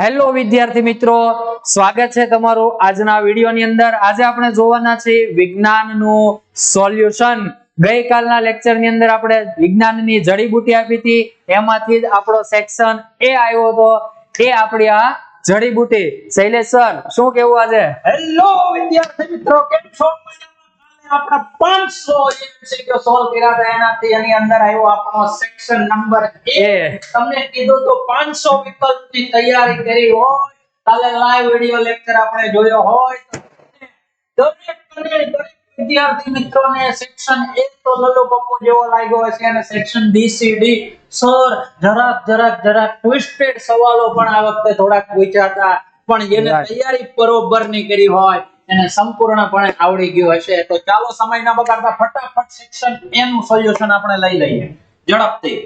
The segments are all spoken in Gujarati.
હેલો વિદ્યાર્થી મિત્રો. સ્વાગત છે તમારું આજના વિડીયોની અંદર. આજે આપણે જોવાના છે વિજ્ઞાનનું સોલ્યુશન ગઈકાલના લેક્ચરની અંદર આપણે વિજ્ઞાનની જડીબુટી આપી હતી. એમાંથી જ આપણો સેક્શન એ આવ્યો હતો. એ આપણી આ જડીબુટી. શૈલેષ સર શું કેવું આજે? હેલો વિદ્યાર્થી મિત્રો. કેમ છો? આપણે 500 એમસીક્યુ સોલ્વ કર્યા હતા? એનાથી એની અંદર આવ્યો આપણો સેક્શન નંબર એ. તમને કીધું તો 500 વિકલ્પની તૈયારી કરી હોય કાલે લાઈવ વિડિયો લેક્ચર આપણે જોયો હોય તો દરેક વિદ્યાર્થી મિત્રોને સેક્શન એક તો લલો પપ્પુ જેવો લાગ્યો હશે અને સેક્શન બીસીડી સર જરાક જરાક જરાક ટ્વિસ્ટેડ સવાલો પણ આ વખતે થોડાક પૂછ્યા હતા. પણ જેને તૈયારી બરોબરની કરી હોય એને સંપૂર્ણપણે આવડી ગયું હશે. તો ચાલો સમય ન બગાડતા ફટાફટ સેક્શન એ નું સોલ્યુશન આપણે લઈ લઈએ. ઝડપથી.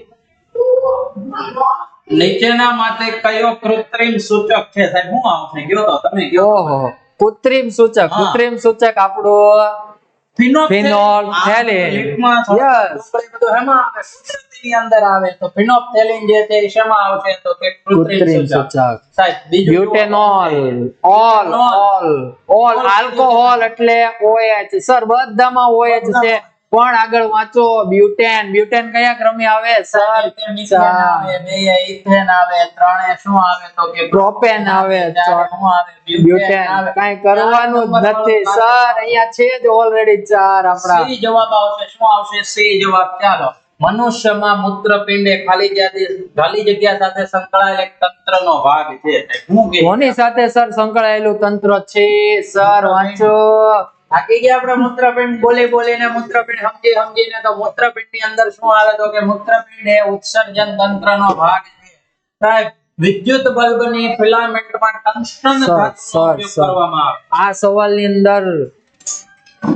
નીચેના માટે કયો કૃત્રિમ સૂચક છે? સાહેબ હું આવશે ગયો તો તમે ગયો. ઓહો કૃત્રિમ સૂચક. કૃત્રિમ સૂચક આપણો ફિનોલ એકમાં યસ બધું હેમાં કુદરતીની અંદર આવે તો ફિનોપ્થેલિન જે છે એ શેમાં આવશે? તો કે કૃત્રિમ સૂચક. સાહેબ બીજું butanol all all all alcohol એટલે OH સર બધામાં OH છે. પણ આગળ વાંચો બ્યુટેન બ્યુટેન કયા ક્રમે આવે? સર ઇથેન આવે ત્રણે શું આવે તો કે પ્રોપેન આવે બ્યુટેન કઈ કરવાનું જ નથી. સર અહીંયા છે જ ઓલરેડી ચાર આપણા. સી જવાબ આવશે શું આવશે? સી જવાબ. ચાલો. મનુષ્યમાં મૂત્રપિંડ એ ખાલી ખાલી જગ્યા સાથે સંકળાયેલ એક તંત્રનો ભાગ છે. કોની સાથે સર સંકળાયેલું તંત્ર છે? સર વાંચો. થાકી ગયા આપણે મૂત્રપિંડ બોલી બોલીને મૂત્રપિંડ સમજી સમજીને તો મૂત્રપિંડની અંદર શું આવે તો કે મૂત્રપિંડ એ ઉત્સર્જન તંત્રનો ભાગ છે. સાહેબ વિદ્યુત બલ્બની ફિલામેન્ટમાં ટંગસ્ટન કરવામાં આવે. આ સવાલની અંદર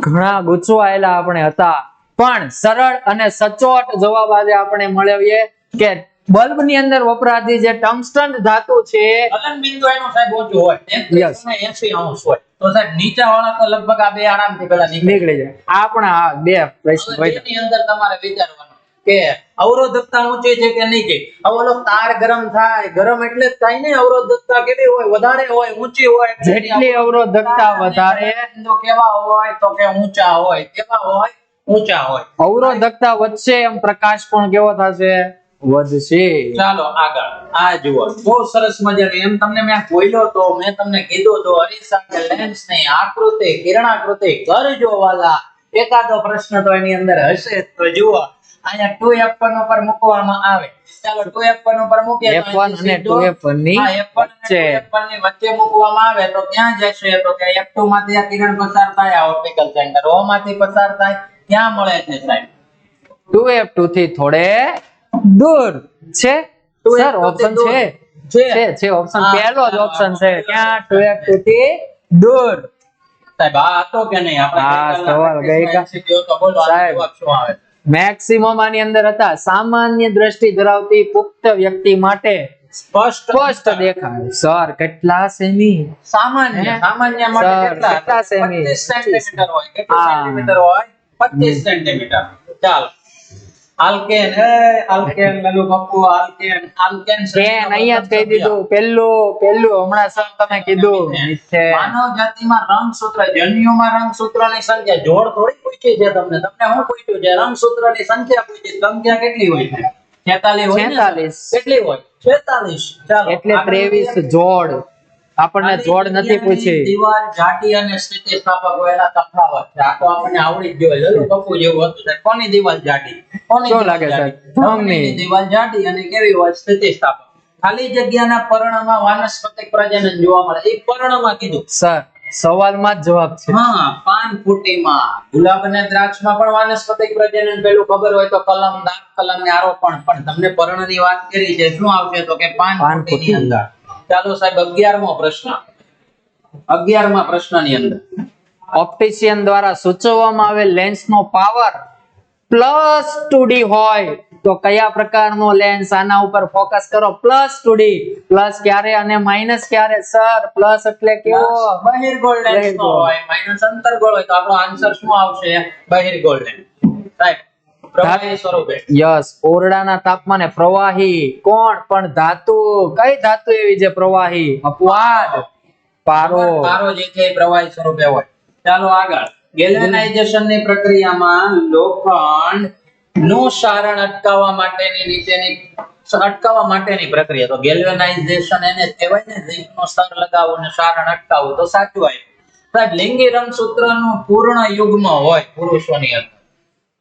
ઘણા ગુચવાયેલા આપણે હતા. પણ સરળ અને સચોટ જવાબ આજે આપણે મળ્યો કે બલ્બની અંદર વપરાતી જે ટંગસ્ટન ધાતુ છે ગલન બિંદુ એનું સાહેબ ઓછું હોય. 80 અંશ હોય. તો સાહેબ નીચા વાળા તો લગભગ આ બે આરામથી પેલા નીકળી. નીકળી જાય. આપણા આ બે પ્રશ્ન હોય એની અંદર તમારે વિચારવાનું કે અવરોધકતા ઊંચી છે કે નીચે? હવે તાર ગરમ થાય. ગરમ એટલે જ થાય ને અવરોધકતા કેવી હોય? વધારે હોય ઊંચી હોય જેટલી અવરોધકતા વધારે કેવા હોય તો કે ઊંચા હોય. કેવા હોય? ઊંચા હોય. અવરોધકતા વધશે એમ પ્રકાશ પણ કેવો થશે? વધશે. ચાલો આગળ. આ જુઓ. બહુ સરસ મજાની. એમ તમને મેં બોલ્યો તો મેં તમને કીધું તો અરીસા લેન્સની આકૃતિ કિરણાકૃતિ કરજો વાલા. એકાદો પ્રશ્ન તો એની અંદર હશે તો જુઓ અહીંયા ટુ F1 ઉપર મૂકવામાં આવે. ચાલો ટુ F1 ઉપર મૂકીએ તો F1 અને સીધું- 2F1 ની હા, F1 અને વચ્ચે. 2F1 ની વચ્ચે મૂકવામાં આવે. તો ક્યાં જશે? તો કે F2 માંથી આ કિરણ પસાર થાય આ ઓપ્ટિકલ સેન્ટર ઓ માંથી પસાર થાય. ક્યાં મળે છે સાહેબ? 2F2 થી થોડે દૂર છે. સર ઓપ્શન છે. છે. છે ઓપ્શન પહેલો જ ઓપ્શન છે. ક્યાં? 2F2 થી દૂર. સાહેબ આ હતો કે નહીં? આપણે આ સવાલ ગઈ તો બોલો સાહેબ. શું આવે મેક્સિમમ આની અંદર હતા. સામાન્ય દ્રષ્ટિ ધરાવતી પુખ્ત વ્યક્તિ માટે સ્પષ્ટ સ્પષ્ટ દેખાય. સર કેટલા સેમી? સામાન્ય સામાન્ય માટે કેટલા સેમી? 25 સેન્ટીમીટર હોય કેટલા. સેન્ટીમીટર હોય? 25 સેન્ટીમીટર ચાલો. Alkane A alkane Lalu Pappu alkane alkane can અહીંયા જ કહી દીધું. પેલું પેલું હમણાં સર તમે કીધું. માનવ જાતિમાં રંગસૂત્ર જન્યુમાં રંગસૂત્રની સંખ્યા જોડ થોડી પૂછી છે તમને. તમને શું પૂછ્યું છે? રંગસૂત્રની સંખ્યા પૂછી સંખ્યા કેટલી હોય છે? 46 હોય 46. કેટલી હોય? 46 ચાલો એટલે આગળ ત્રેવીસ વધીએ. જોડ. આપણને જોડ નથી પૂછી. દીવાલ જાટી અને સ્થિતિસ્થાપક હોય એના તફાવત છે. આ તો આપણને આવડી જ ગયો. લલુ પપ્પુ જેવું હતું સાહેબ. કોની દીવાલ જાટી કોની શું લાગે સાહેબ? ધ્રુવની દીવાલ જાડી અને કેવી હોય? સ્થિતિસ્થાપક ખાલી જગ્યાના પર્ણમાં વાનસ્પતિક પ્રજનન જોવા મળે. એ પર્ણમાં કીધું. સર સવાલમાં જ જવાબ છે. હા પાન ફૂટીમાં ગુલાબ અને દ્રાક્ષમાં પણ વાનસ્પતિક પ્રજનન પેલું ખબર હોય તો કલમ દાંત કલમ ને આરોપણ. પણ તમને પર્ણની વાત કરી છે. શું આવશે તો કે પાન પાન ફૂટીની અંદર. ચાલો સાહેબ 11મો પ્રશ્ન. 11મા પ્રશ્નની અંદર ઓપ્ટિશિયન દ્વારા સૂચવવામાં આવેલ લેન્સનો પાવર પ્લસ ટુડી હોય તો કયા પ્રકારનો લેન્સ આના ઉપર ફોકસ કરો. પ્લસ ટુડી પ્લસ ક્યારે અને માઇનસ ક્યારે? સર પ્લસ એટલે કેવો? બહિર્ગોળ લેન્સ હોય. માઇનસ અંતર્ગોળ હોય તો આપણો આન્સર શું આવશે? બહિર્ગોળ લેન્સ સાહેબ પ્રવાહી સ્વરૂપે. યસ ઓરડાના તાપમાને પ્રવાહી. કોણ? પણ ધાતુ. કઈ ધાતુ એવી છે પ્રવાહી? અપવાદ. પારો. પારો જે છે પ્રવાહી સ્વરૂપે હોય. ચાલો આગળ. ગેલેનાઇઝેશનની પ્રક્રિયામાં લોખંડનું સારણ અટકાવવા માટેની નીચેની અટકાવવા માટેની પ્રક્રિયા. તો ગેલ્વેનાઇઝેશન એને કહેવાય ને ઝીંક નો સ્તર લગાવવું ને સારણ અટકાવવું તો સાચું સાહેબ લિંગી રંગસૂત્રનું પૂર્ણ યુગ્મ હોય પુરુષોની અંદર.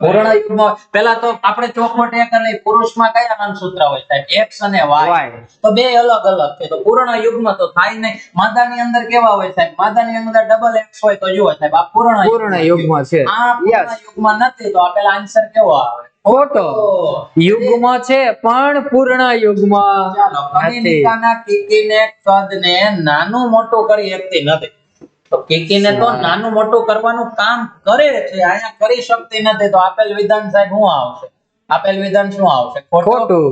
પૂર્ણ યુગમાં પેલા તો આપણે ચોખવટ એક અને પુરુષમાં કયા રંગસૂત્ર હોય? સાહેબ એક્સ અને વાય. તો બે અલગ અલગ છે. તો પૂર્ણ યુગમાં તો થાય નહીં. માદાની અંદર કેવા હોય સાહેબ? માદાની અંદર ડબલ એક્સ હોય તો જુઓ સાહેબ આ પૂર્ણ પૂર્ણ યુગમાં છે. આ પૂર્ણ યુગ્મ નથી તો આ પેલા આન્સર કેવો આવે? ખોટો યુગમાં છે પણ પૂર્ણ યુગમાં ચાલો કનિનિકાના કીકીને કદને નાનું મોટું કરી શકતી નથી. તો કીકીને તો નાનું મોટું કરવાનું કામ કરે છે અહીંયા કરી શકતી નથી તો આપેલ વિધાન સાહેબ શું આવશે? આપેલ વિધાન શું આવશે? ખોટું.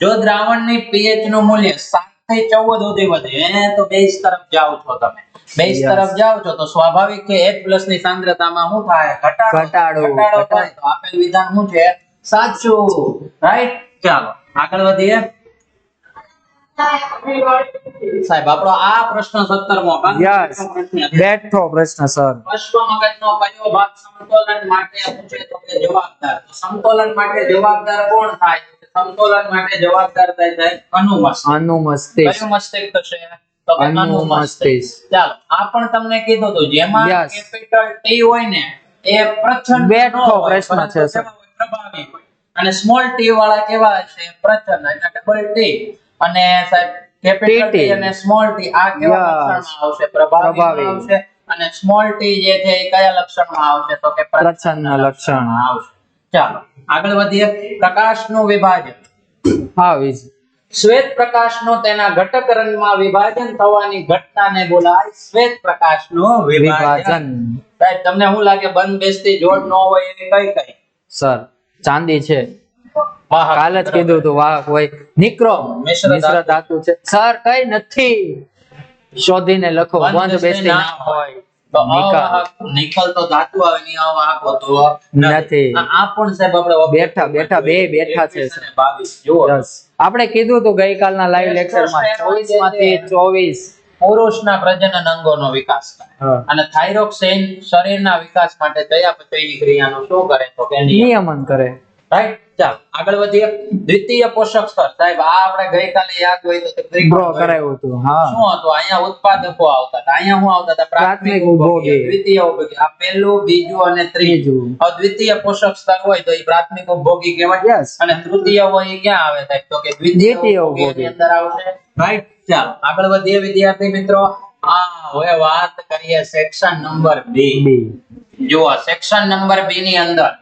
જો દ્રાવણની pH નું મૂલ્ય સાતથી ચૌદ સુધી વધે એને તો બેઝ તરફ જાઓ છો તમે. બેઝ તરફ જાઓ છો તો સ્વાભાવિક કે પ્લસની સાંદ્રતામાં શું થાય? ઘટાડો. ઘટાડો. થાય તો આપેલ વિધાન શું છે? સાચું. રાઈટ ચાલો આગળ વધીએ. સાહેબ આપણો આ પ્રશ્ન 17મો યસ બેઠો પ્રશ્ન સર. પશ્વ મગજનો કયો ભાગ સમતોલન માટે પૂછે તો કે જવાબદાર? તો સમતોલન માટે જવાબદાર કોણ થાય? સમતોલન માટે જવાબદાર થાય સાહેબ અનુમસ્તિષ્ક અનુમસ્તિષ્ક કયું મસ્તિષ્ક થશે? તો અનુમસ્તિષ્ક અનુમસ્તિષ્ક ચાલો આ પણ તમને કીધું તો જેમાં કેપિટલ ટી હોય ને એ બેઠો પ્રશ્ન છે, સર. પ્રભાવી હોય. અને સ્મોલ ટી વાળા કેવા છે પ્રચંડ એટલે ડબલ ટી અને સાહેબ કેપિટલ ટી અને સ્મોલ ટી આ કેવા લક્ષણમાં આવશે? પ્રભાવી. આવશે? અને સ્મોલ ટી જે છે એ કયા લક્ષણમાં આવશે? તો કે પ્રચ્છન્ન લક્ષણ. આવશે. ચાલો આગળ વધીએ. પ્રકાશનું વિભાજન. હા જ. શ્વેત પ્રકાશનું તેના ઘટક રંગમાં વિભાજન થવાની ઘટનાને બોલાય શ્વેત પ્રકાશનું વિભાજન. વિભાજન. સાહેબ તમને શું લાગે? બંધ બેસતી જોડ ન હોય એવી કઈ કઈ સર ચાંદી છે. કાલે જ કીધું તું વાહક હોય નિક્રોમ મિશ્ર ધાતુ. છે. સર કઈ નથી. શોધીને લખો બંધ બેસતી ના હોય. તો નિકાલ. અવાહક નિકલ. તો ધાતુ આવે ની અવાહક હોતો. નથી. આ આ પણ સાહેબ આપણે બેઠા બેઠા બે બેઠા છે 22 જુઓ. આપણે કીધું હતું ગઈકાલના લાઈવ લેક્ચરમાં 24 માંથી 24 પુરુષના પ્રજનન અંગોનો વિકાસ કરે અને થાઇરોક્સિન શરીરના વિકાસ માટે ચયાપચયની ક્રિયાનું શું કરે તો કે નિયમન નિયમન કરે. રાઈટ ચાલ આગળ વધીએ દ્વિતીય પોષક સ્તર. સાહેબ આ આપણે ગઈકાલે યાદ હોય તો ડ્રો કરાયું હતું હા. શું હતું? અહીંયા ઉત્પાદકો આવતા હતા. અહીંયા હું આવતા હતા? પ્રાથમિક ઉપભોગી. દ્વિતીય ઉપભોગી આ પહેલું બીજું અને ત્રીજું. હવે દ્વિતીય પોષક સ્તર હોય તો એ પ્રાથમિક ઉપભોગી કહેવાય. અને તૃતીય હોય એ ક્યાં આવે સાહેબ? તો કે દ્વિતીય ઉપભોગી. અંદર આવશે. રાઈટ ચાલો આગળ વધીએ વિદ્યાર્થી મિત્રો. આ હવે વાત કરીએ સેક્શન નંબર બી બી જુઓ સેક્શન નંબર બી ની અંદર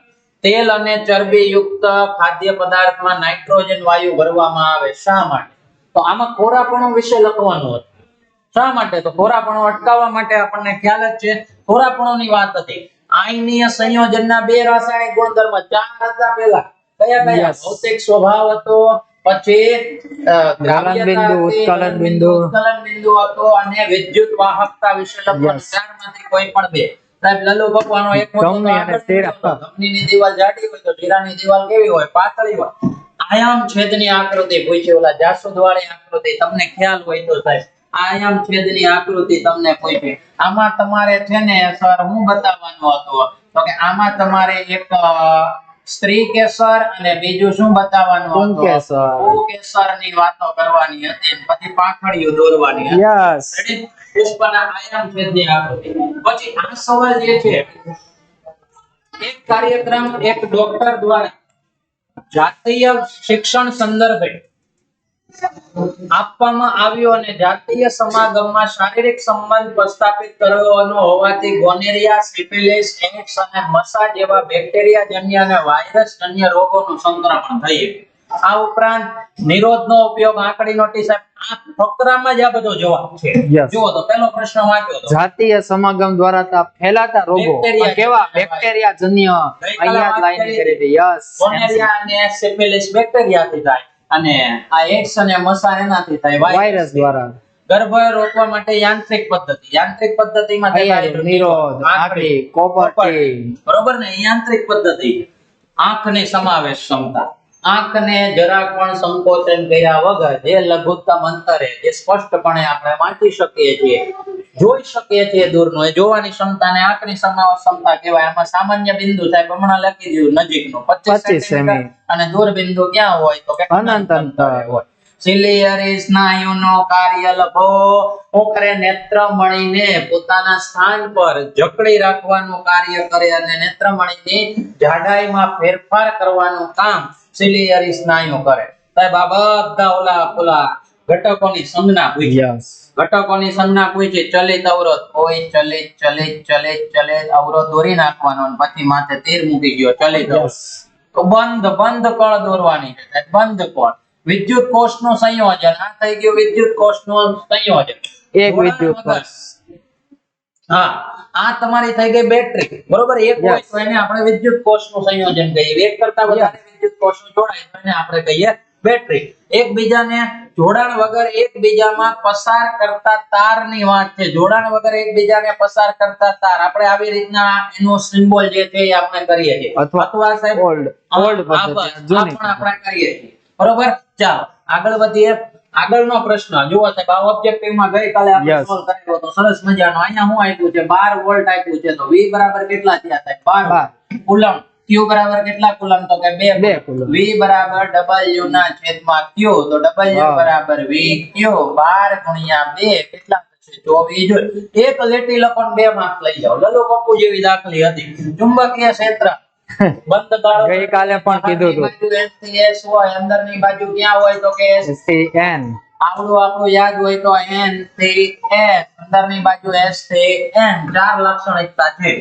તેલ અને ચરબી યુક્ત ખાદ્ય પદાર્થમાં નાઇટ્રોજન વાયુ ભરવામાં આવે શા માટે? તો આમાં ખોરાપણું વિશે લખવાનું હતું. શા માટે? તો ખોરાપણું અટકાવવા માટે આપણને ખ્યાલ જ છે. ખોરાપણુંની વાત હતી. આયનીય સંયોજનના બે રાસાયણિક ગુણધર્મ ચાર હતા પહેલા. કયા કયા? ભૌતિક સ્વભાવ હતો પછી અ, બિંદુ, ઉત્કલન બિંદુ. ઉત્કલન બિંદુ હતો અને વિદ્યુત વાહકતા વિશે લખવાનું ચારમાંથી કોઈ પણ બે. સાહેબ લલ્લુ ભગવાનનો એક. ધમનીની દીવાલ જાડી હોય તો શીરાની દીવાલ કેવી હોય? પાતળી હોય. આયામ છેદની આકૃતિ પૂછી ઓલા જાસૂદ વાળી આકૃતિ તમને ખ્યાલ હોય તો સાહેબ. આયામ છેદની આકૃતિ તમને પૂછી. આમાં તમારે છે ને સર હું બતાવવાનું હતું? તો કે આમાં તમારે એક સ્ત્રી કેસર અને બીજું શું બતાવવાનું હતું? કેસરની વાતો કરવાની હતી પછી પાખડીઓ દોરવાની હતી? પુષ્પના આયામ છેદની આકૃતિ પછી આ સવાલ જે છે, એક કાર્યક્રમ એક ડોક્ટર દ્વારા જાતીય શિક્ષણ સંદર્ભે આપવામાં આવ્યો અને જાતીય સમાગમમાં શારીરિક સંબંધ પ્રસ્થાપિત કરવાનો હોવાથી ગોનેરિયા સિફિલિસ એઇડ્સ અને મસા જેવા બેક્ટેરિયા જન્ય અને વાયરસ જન્ય રોગોનું સંક્રમણ થયું. આ ઉપરાંત નિરોધનો ઉપયોગ આંકડી નોટિસ આ ફકરામાં જ આ બધો જવાબ છે. જુઓ તો પેલો પ્રશ્ન વાંચ્યો તો. જાતીય સમાગમ દ્વારા તા ફેલાતા રોગો. કેવા? બેક્ટેરિયા જન્ય. અહીંયા જ લાઈન કરી હતી. યસ ગોનેરિયા અને સિફિલિસ બેક્ટેરિયાથી થાય. અને આ એઇડ્સ અને મસા એનાથી થાય. વાયરસ દ્વારા. ગર્ભ રોકવા માટે યાંત્રિક પદ્ધતિ. યાંત્રિક પદ્ધતિમાં નિરોધ આંકડી કોપર. બરોબર ને? યાંત્રિક પદ્ધતિ. આંખની સમાવેશ ક્ષમતા. આંખને જરાક પણ સંકોચન કર્યા વગર જે લઘુત્તમ અંતરે જે સ્પષ્ટપણે આપણે વાંચી શકીએ છીએ જોઈ શકીએ છીએ દૂરનું એ જોવાની ક્ષમતાને આંખની ક્ષમતા કહેવાય. આમાં સામાન્ય બિંદુ સાહેબ હમણાં લખી દીધું નજીકનું 25 25 અને દૂર બિંદુ ક્યાં હોય તો કે અનંત અંતરે. હોય. સિલિયરી સ્નાયુનો કાર્ય લખો કરે નેત્રમણીને પોતાના સ્થાન પર જકડી રાખવાનું કાર્ય કરે અને નેત્રમણીની જાડાઈમાં ફેરફાર કરવાનું કામ સિલિયરી સ્નાયુ કરે. સાહેબ આ બધા ઓલા ઓલા ઘટકોની સંજ્ઞા પૂછી. ઘટકોની સંજ્ઞા પૂછી ચલિત અવરોધ કોઈ ચલિત ચલિત ચલિત ચલિત અવરોધ દોરી નાખવાનો અને પછી માથે તીર મૂકી ગયો ચલિત તો બંધ બંધ કળ દોરવાની છે બંધ કળ. વિદ્યુત કોષનું સંયોજન આ થઈ ગયું વિદ્યુત કોષનું સંયોજન. એક વિદ્યુત કોષ. હા આ તમારી થઈ ગઈ બેટરી. બરોબર? એક હોય. તો એને આપણે વિદ્યુત કોષનું સંયોજન કહીએ. એક કરતા વધારે વિદ્યુત કોષો જોડાય તો એને આપણે કહીએ બેટરી. એકબીજાને જોડાણ વગર એકબીજામાં પસાર કરતા તારની વાત છે. જોડાણ વગર એકબીજાને પસાર કરતા તાર. આપણે આવી રીતના એનો સિમ્બોલ જે છે એ આપણે કરીએ છીએ. અથવા સાહેબ ઓલ્ડ ઓલ્ડ પદ્ધતિ આપણે કરીએ છીએ. બરોબર? ચાલો. આગળ વધીએ. આગળનો પ્રશ્ન. જુઓ સાહેબ આ ઓબ્જેક્ટિવમાં ગઈકાલે આપણે સોલ્વ કર્યો હતો. સરસ મજાનો. અહીંયા શું આપ્યું છે? 12 વોલ્ટ આપ્યું છે. તો V બરાબર કેટલા થયા સાહેબ? 12 બાર. કુલમ Q બરાબર કેટલા કુલમ? તો કે 2 બે કુલમ. વી બરાબર ડબલ્યુ ના છેદમાં ક્યુ. તો ડબલ્યુ બરાબર વી ક્યુ બાર ગુણ્યા બે. કેટલા થશે? 24 એક લીટી લખો બે માર્ક લઈ જાઓ. લલો પપ્પુ જેવી દાખલી હતી. ચુંબકીય ક્ષેત્ર. બંધ ગાળો. ગઈકાલે પણ કીધું હતું. બહારની બાજુ હોય અંદરની ક્યાં હોય તો કે એન આવડું આપણું યાદ હોય તો એનથી S. અંદરની બાજુ S થી N. ચાર લાક્ષણિકતા છે.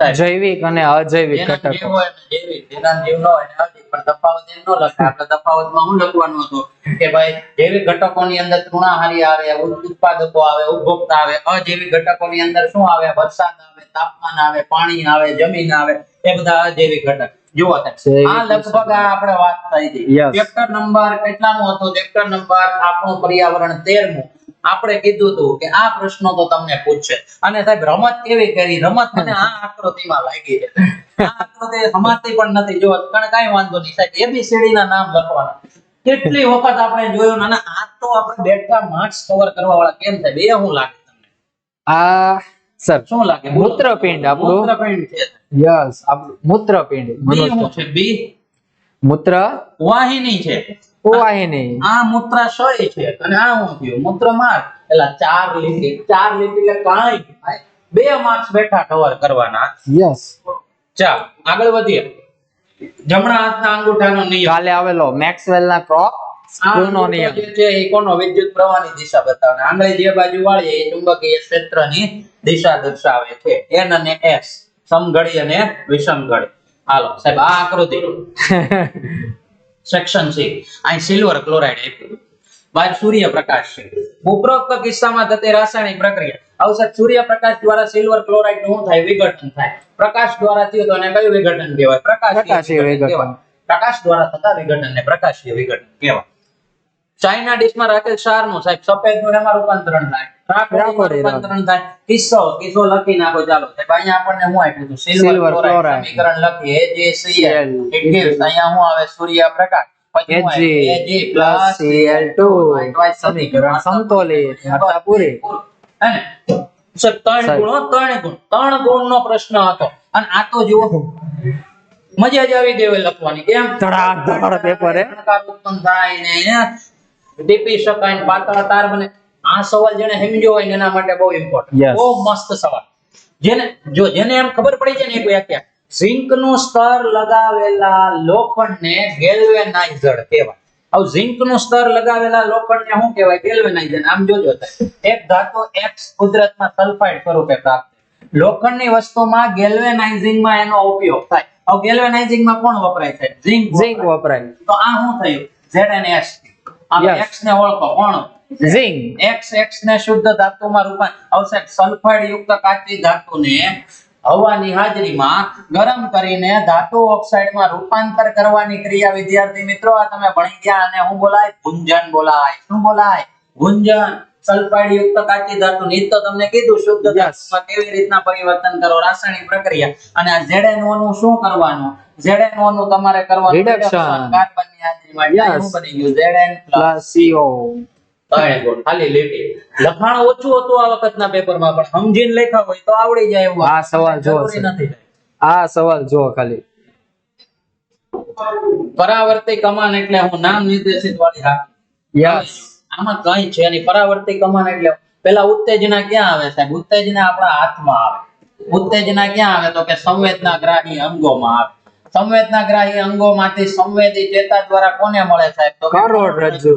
જૈવિક અને અજૈવિક ઘટકો. હોય જૈવિક, જેના જેવ ન હોય પણ તફાવત એમ ન લખાય. આપણે તફાવતમાં શું લખવાનું હતું? કે ભાઈ જૈવિક ઘટકોની અંદર તૃણાહારી આવે ઉત્પાદકો આવે ઉપભોક્તા આવે. અજૈવિક ઘટકોની અંદર શું આવે? વરસાદ આવે તાપમાન આવે પાણી આવે જમીન આવે. એ બધા અજૈવિક ઘટક. જુઓ આ લગભગ આ આપણે વાત થઈ હતી. ચેપ્ટર નંબર કેટલામું હતું? ચેપ્ટર નંબર આપણું પર્યાવરણ તેરમું. આપણે કીધું હતું કે આ પ્રશ્નો તો તમને પૂછશે. અને સાહેબ રમત કેવી કરી? રમત મને આ આકૃતિમાં લાગી છે. આ આકૃતિ સમાતી પણ નથી જો પણ કઈ વાંધો નહીં સાહેબ. એબીસીડી ના નામ લખવાના. કેટલી વખત આપણે જોયું ને આ તો આપણે બેઠા માર્ક્સ કવર કરવા વાળા કેમ સાહેબ? એ હું લાગે તમને? આ સર શું લાગે? મૂત્રપિંડ આપણું. મૂત્રપિંડ છે. યસ આપણું મૂત્રપિંડ બી શું છે? બી મૂત્ર વાહિની છે. વાહિની આ મૂત્રાશય છે અને આ હું થયો? મૂત્રમાર્ગ એટલે ચાર લીટી ચાર લીટી એટલે કાંઈ બે માર્ક્સ બેઠા કવર કરવાના. યસ ચાલ આગળ વધીએ. જમણા હાથના અંગૂઠાનો નિયમ. કાલે આવેલો મેક્સવેલના ક્રોક સ્ક્રૂનો નિયમ. જે છે એ કોનો? વિદ્યુત પ્રવાહની દિશા બતાવે આંગળી જે બાજુ વાળીએ એ ચુંબકીય ક્ષેત્રની દિશા દર્શાવે છે. એન અને એસ સમઘડી અને વિષમઘડી હાલો સાહેબ આ આકૃતિ. સેક્શન છે. અહીં સિલ્વર ક્લોરાઇડ આપ્યું. સૂર્યપ્રકાશ છે. ઉપરોક્ત કિસ્સામાં થતી રાસાયણિક પ્રક્રિયા. અવસર સૂર્યપ્રકાશ દ્વારા સિલ્વર ક્લોરાઇડનું થાય? વિઘટન થાય. પ્રકાશ દ્વારા થયું તો એને કયું વિઘટન કહેવાય? પ્રકાશીય વિઘટન. પ્રકાશ દ્વારા થતા વિઘટનને પ્રકાશીય વિઘટન કહેવાય. ચાઇના ડીશમાં રાખેલ ક્ષારનું સાહેબ સફેદનું એમાં રૂપાંતરણ થાય. કિસ્સો કિસ્સો લખી નાખો. ચાલો અહીંયા આપણને શું આપ્યું હતું? સિલ્વર ક્લોરાઇડ સમીકરણ લખીએ. AgCl Cl. it gives અહીંયા શું આવે? સૂર્યપ્રકાશ પછી શું આવે? Ag Ag plus Cl2 સમીકરણ સંતોલિત પૂરી હે ને? ત્રણ ગુણ હો, ત્રણ ગુણ. ત્રણ પ્રશ્ન હતો. અને આ તો જુઓ. મજા જ આવી ગઈ લખવાની. કેમ? ધડાક ધડ પેપર. ઉત્પન્ન થાય ને ટીપી શકાય પાતળા તાર બને. આ સવાલ જેને સમજ્યો હોય એના માટે બહુ ઇમ્પોર્ટન્ટ બહુ મસ્ત સવાલ. જેને જો જેને એમ ખબર પડી છે ને એક વ્યાખ્યા ઝિંકનું સ્તર લગાવેલા લોખંડને ગેલ્વેનાઇઝર કહેવાય. હવે ઝિંકનું સ્તર લગાવેલા લોખંડને શું કહેવાય? ગેલ્વેનાઇઝર આમ જોજો એક ધાતુ એક્સ કુદરતમાં સલ્ફાઇડ સ્વરૂપે પ્રાપ્ત. લોખંડની વસ્તુમાં ગેલ્વેનાઇઝિંગમાં એનો ઉપયોગ થાય. હવે ગેલ્વેનાઇઝિંગમાં કોણ વપરાય છે ઝિંક ઝિંક વપરાય. તો આ શું થયું? ZnS એસ આ એક્સ ને ઓળખો. કોણ? ઝિંક એક્સ એક્સ ને શુદ્ધ ધાતુમાં રૂપાંતર. આવશે સલ્ફાઇડ યુક્ત કાચી ધાતુને હવાની હાજરીમાં ગરમ કરીને ધાતુ ઓક્સાઇડમાં રૂપાંતર કરવાની ક્રિયા. વિદ્યાર્થી મિત્રો આ તમે ભણી ગયા અને હું બોલાય? ગુંજન બોલાય. શું બોલાય? ગુંજન સલ્ફાઇડ યુક્ત કાચી ધાતુ. ની તો તમને કીધું શુદ્ધ ધાતુમાં કેવી રીતના પરિવર્તન કરો? રાસાયણિક પ્રક્રિયા. અને આ ZNO નું શું કરવાનું? ZNO નું તમારે કરવાનું રિડક્શન કાર્બનની હાજરીમાં શું બની ગયું. Zn સીઓ ત્રણે ગુણ ખાલી લીટી લખાણ ઓછું હતું આ વખતના પેપરમાં પણ સમજીને લખ્યા હોય તો આવડી જાય એવું. આ સવાલ જો નથી. આ સવાલ જો ખાલી. પરાવર્તી કમાન એટલે હું નામ નિર્દેશિત વાળી રાખું. યસ. આમાં કઈ છે નહીં. પરાવર્તી કમાન એટલે પેલા ઉત્તેજના ક્યાં આવે સાહેબ? ઉત્તેજના આપણા હાથમાં આવે. ઉત્તેજના ક્યાં આવે તો કે સંવેદના ગ્રાહી અંગોમાં આવે. સંવેદના ગ્રાહી અંગોમાંથી સંવેદી ચેતા દ્વારા કોને મળે સાહેબ? તો કરોડરજ્જુ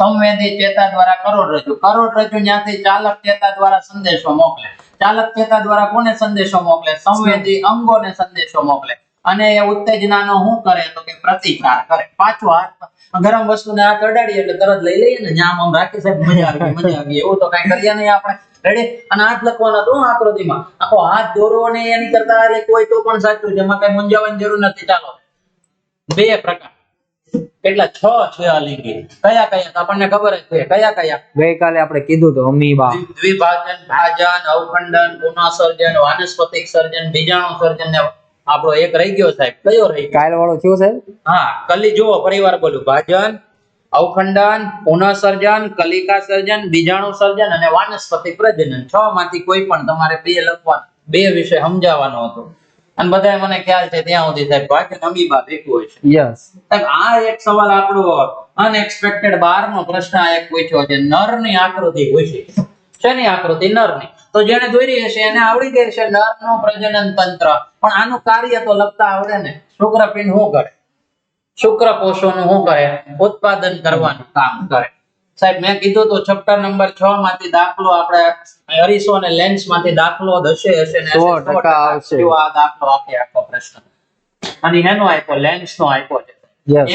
સંવેદી ચેતા દ્વારા કરોડરજ્જુ કરોડરજ્જુ ત્યાંથી ચાલક ચેતા દ્વારા સંદેશો મોકલે. ચાલક ચેતા દ્વારા કોને સંદેશો મોકલે? સંવેદી અંગોને સંદેશો મોકલે. અને એ ઉત્તેજનાનો શું કરે? તો કે પ્રતિકાર કરે. પાછો હાથ ગરમ વસ્તુને હાથ અડાડીએ એટલે તરત લઈ લઈએ ને. જામ આમ રાખી સાહેબ મજા આવી મજા આવી. એવું તો કઈ કરીએ નહીં આપણે. રેડી અને હાથ લખવાના તો આકૃતિમાં આખો હાથ દોરવો ને એની કરતા હોય તો પણ સાચું છે. એમાં કઈ મૂંઝાવાની જરૂર નથી. ચાલો. બે પ્રકાર. કેટલા? છ છે આ લિંગી કયા કયા? આપણને ખબર જ છે. કયા કયા? ગઈકાલે આપણે કીધું તો અમીબા. દ્વિભાજન ભાજન અવખંડન પુનઃસર્જન વાનસ્પતિક સર્જન બીજાણુ સર્જન ને આપણો એક રહી ગયો સાહેબ. કયો રહી કાયલ કાલ વાળો થયો સાહેબ? હા કલી જુઓ પરિવાર બોલું. ભાજન અવખંડન પુનઃસર્જન કલિકા સર્જન બીજાણુ સર્જન અને વાનસ્પતિક પ્રજનન. છ માંથી કોઈ પણ તમારે બે લખવાનું. બે વિષય સમજાવવાનો હતો. અને બધા મને ખ્યાલ છે ત્યાં સુધી સાહેબ ભાજન અમીબા ભેગું હોય છે. યસ આ એક સવાલ આપણો અનએક્સપેક્ટેડ બારમો પ્રશ્ન આ એક પૂછ્યો છે. નરની આકૃતિ હોય છે શેની આકૃતિ? નરની. તો જેને દોરી હશે એને આવડી ગઈ છે નરનું પ્રજનન તંત્ર. પણ આનું કાર્ય તો લખતા આવડે ને. શુક્રપિંડ શું કરે શુક્રકોષોનું શું કરે? ઉત્પાદન કરવાનું કામ કરે. સાહેબ મેં કીધું તો ચેપ્ટર નંબર 6 માંથી દાખલો આપણે હરીસો અને લેન્સમાંથી દાખલો હશે હશે ને હશે. સો સો ટકા ટકા આવશે. જો આ દાખલો આપે આખો પ્રશ્ન. અને એનો આપ્યો લેન્સ નો આપ્યો છે.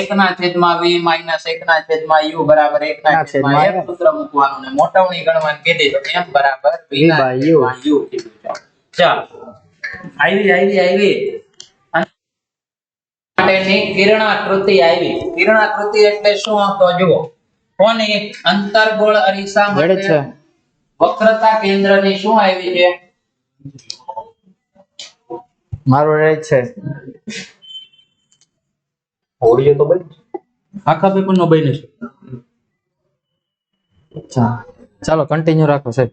એકના છેદમાં v માઇનસ એકના છેદમાં u બરાબર એકના ના છેદમાં એક સૂત્ર મૂકવાનું ને મોટવણી ગણવાની કીધી તો m બરાબર v બાય u. ચાલો. આવી આવી આવી. માટેની કિરણાકૃતિ આવી. કિરણાકૃતિ એટલે શું? તો જુઓ. કોની? અંતર્ગોળ અરીસા માટે વક્રતા કેન્દ્રની શું આવી છે? મારો રે છે. ઓડિયો તો બન આખા પેપર નો બન્યો છે ચાલો કન્ટિન્યુ રાખો સાહેબ.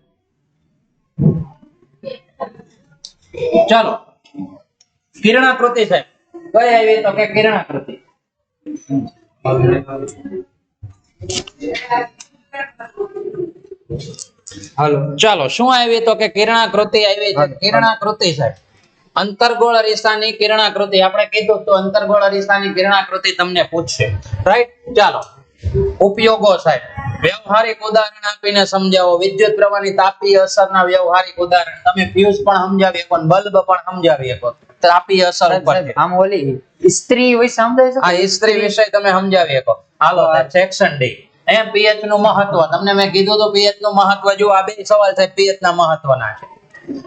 ચાલો. કિરણાકૃતિ સાહેબ. કઈ આવી તો કે કિરણાકૃતિ હાલો. ચાલો શું આવી તો કે કિરણાકૃતિ આવી છે? કિરણાકૃતિ સાહેબ. અંતર્ગોળ અરીસાની કિરણાકૃતિ આપણે કીધું તો અંતરગોળ અરીસાની કિરણાકૃતિ તમને પૂછશે. રાઈટ ચાલો. ઉપયોગો સાહેબ. વ્યવહારિક ઉદાહરણ આપીને સમજાવો. વિદ્યુત પ્રવાહની તાપીય અસરના વ્યવહારિક ઉદાહરણ. તમે ફ્યુઝ પણ સમજાવી શકો બલ્બ પણ સમજાવી શકો. તાપીય અસર ઉપર આમ ઓલી ઇસ્ત્રી વિશે સમજાવી શકો? આ ઇસ્ત્રી વિષય તમે સમજાવી શકો. હાલો સેક્શન ડી એમ પીએચનું મહત્વ. તમને મેં કીધું તો પીએચનું મહત્વ. જો આ બે સવાલ છે પીએચ ના મહત્વના છે.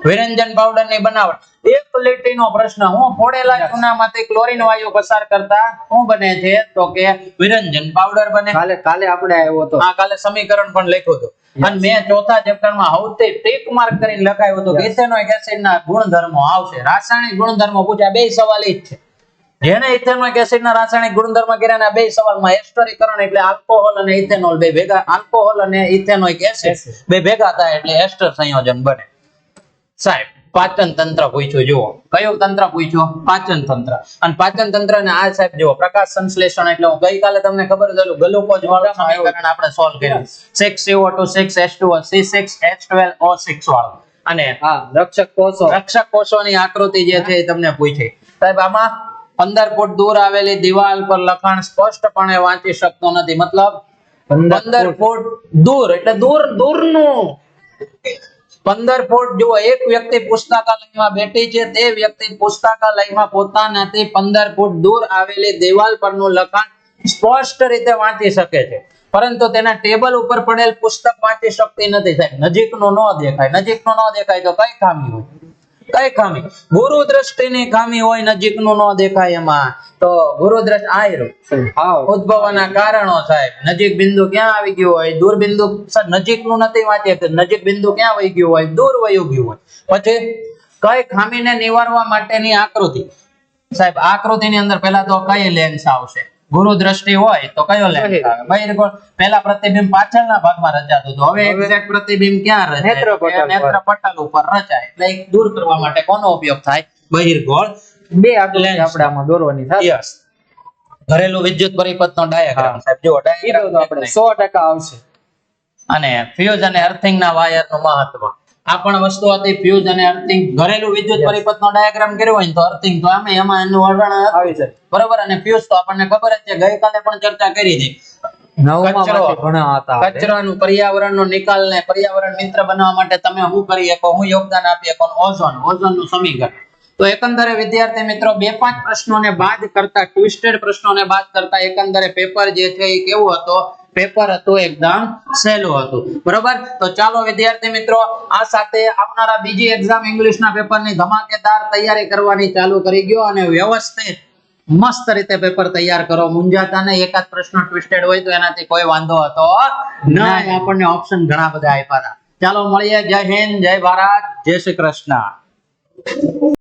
વિરંજન પાવડરની બનાવટ. એક લીટીનો પ્રશ્ન. હું ફોડેલા ચૂનામાંથી ક્લોરીન વાયુ પસાર કરતા શું બને છે? તો કે વિરંજન પાવડર બને. કાલે કાલે આપણે આવ્યો હતો. હા કાલે સમીકરણ પણ લખ્યું હતું. અને મેં ચોથા ચેપ્ટરમાં હવતે ટેક માર્ક કરીને લખાયું હતું ઇથેનોઇક એસિડ ના ગુણધર્મો આવશે. રાસાયણિક ગુણધર્મો પૂછ્યા બે સવાલ ઈ જ છે. જેને ઇથેનોઇક એસિડ ના રાસાયણિક ગુણધર્મ કર્યા ને બે સવાલમાં એસ્ટરીકરણ એટલે આલ્કોહોલ અને ઇથેનોલ બે ભેગા આલ્કોહોલ અને ઇથેનોઇક એસિડ બે ભેગા થાય એટલે એસ્ટર સંયોજન બને. સાહેબ પાચન તંત્ર પૂછ્યું જુઓ. કયું તંત્ર પૂછ્યું? પાચન તંત્ર. અને પાચન તંત્ર ને આ સાહેબ જુઓ પ્રકાશ સંશ્લેષણ એટલે હું ગઈકાલે તમને ખબર જ હતું ગ્લુકોઝ વાળું સમીકરણ આપણે સોલ્વ કર્યું. 6CO2 6H2O C6H12O6 વાળું. અને રક્ષક કોષો. રક્ષક કોષોની આકૃતિ જે છે એ તમને પૂછી. સાહેબ આમાં પંદર ફૂટ દૂર આવેલી દિવાલ પર લખાણ સ્પષ્ટપણે વાંચી શકતો નથી. મતલબ પંદર પંદર ફૂટ દૂર એટલે દૂર દૂરનું. પંદર ફૂટ જો એક વ્યક્તિ પુસ્તકાલયમાં બેઠી છે, તે વ્યક્તિ પુસ્તકાલયમાં પોતાનાથી પંદર ફૂટ દૂર આવેલી દિવાલ પરનું લખાણ સ્પષ્ટ રીતે વાંચી શકે છે. પરંતુ તેના ટેબલ ઉપર પડેલ પુસ્તક વાંચી શકતી નથી સાહેબ. નજીકનું ન દેખાય. નજીકનું ન દેખાય તો કઈ ખામી હોય? કઈ ખામી? ગુરુ દ્રષ્ટિની ખામી હોય નજીકનું ન દેખાય એમાં. તો ગુરુ દ્રષ્ટિ આયરો. ઉદ્ભવના કારણો સાહેબ. નજીક બિંદુ ક્યાં આવી ગયું હોય? દૂર બિંદુ સર નજીકનું નથી વાંચે કે નજીક બિંદુ ક્યાં વહી ગયું હોય? દૂર વયું ગયું હોય. પછી કઈ ખામીને નિવારવા માટેની આકૃતિ? સાહેબ આકૃતિની અંદર પહેલા તો કઈ લેન્સ આવશે? ગુરુ દ્રષ્ટિ હોય તો કયો લેન્સ આવે? બહિર્ગોળ પહેલા પ્રતિબિંબ પાછળના ભાગમાં રચાતું હતું. હવે એક્ઝેક્ટ પ્રતિબિંબ ક્યાં રચાય નેત્રપટલ પર. ઉપર રચાય. એટલે દૂર કરવા માટે કોનો ઉપયોગ થાય? બહિર્ગોળ બે આકૃતિ આપણામાં દોરવાની થાય યસ ઘરેલું વિદ્યુત પરિપથનો ડાયાગ્રામ સાહેબ. જો ડાયાગ્રામ આપણે સો ટકા આવશે. અને ફ્યુઝ અને અર્થિંગ ના વાયરનું મહત્વ. આ પણ વસ્તુ હતી ફ્યુઝ અને અર્થિંગ ઘરેલું વિદ્યુત પરિપથનો ડાયાગ્રામ કર્યો હોય તો અર્થિંગ તો આમે એમાં એનું વર્ણન આવી છે. બરોબર? અને ફ્યુઝ તો આપણને ખબર જ છે ગઈકાલે પણ ચર્ચા કરી હતી. કચરાનું પર્યાવરણનો નિકાલ ને પર્યાવરણ મિત્ર બનાવવા માટે તમે શું કરી શકો હું યોગદાન આપી શકો ઓઝોન ઓઝોનનું સમીકરણ. તો એકંદરે વિદ્યાર્થી મિત્રો બે પાંચ પ્રશ્નોને બાદ કરતા ટ્વિસ્ટેડ પ્રશ્નોને બાદ કરતા એકંદરે પેપર જે છે એ કેવું હતો? પેપર હતું એકદમ સહેલું હતું. બરોબર? તો ચાલો વિદ્યાર્થી મિત્રો આ સાથે આવનારા બીજી એક્ઝામ ઇંગ્લિશના પેપરની ધમાકેદાર તૈયારી કરવાની ચાલુ કરી ગયો અને વ્યવસ્થિત મસ્ત રીતે પેપર તૈયાર કરો. મુંજાતા ને એકાદ પ્રશ્ન ટ્વિસ્ટેડ હોય તો એનાથી કોઈ વાંધો હતો નહીં. આપણને ઓપ્શન ઘણા બધા આપ્યા હતા. ચાલો મળીએ. જય હિન્દ જય ભારત જય શ્રી કૃષ્ણ.